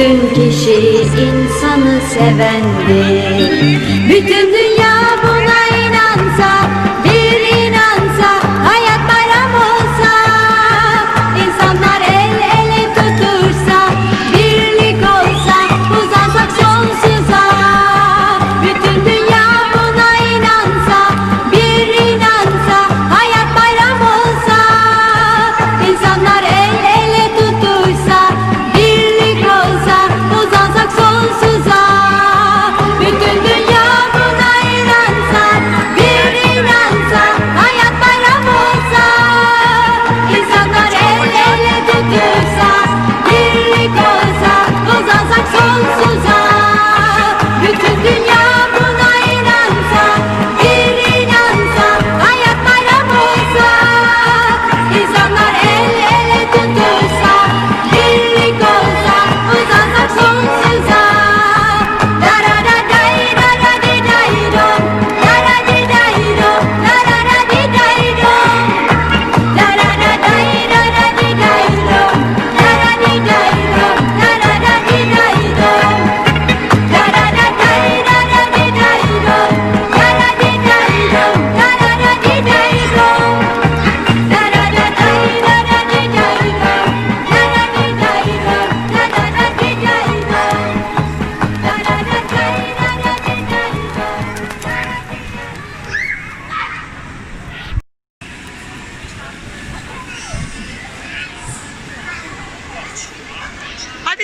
Bütün kişi insanı sevendi Bütün dünya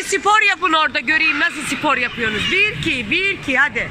spor yapın orada göreyim nasıl spor yapıyorsunuz. Bir iki, bir iki hadi.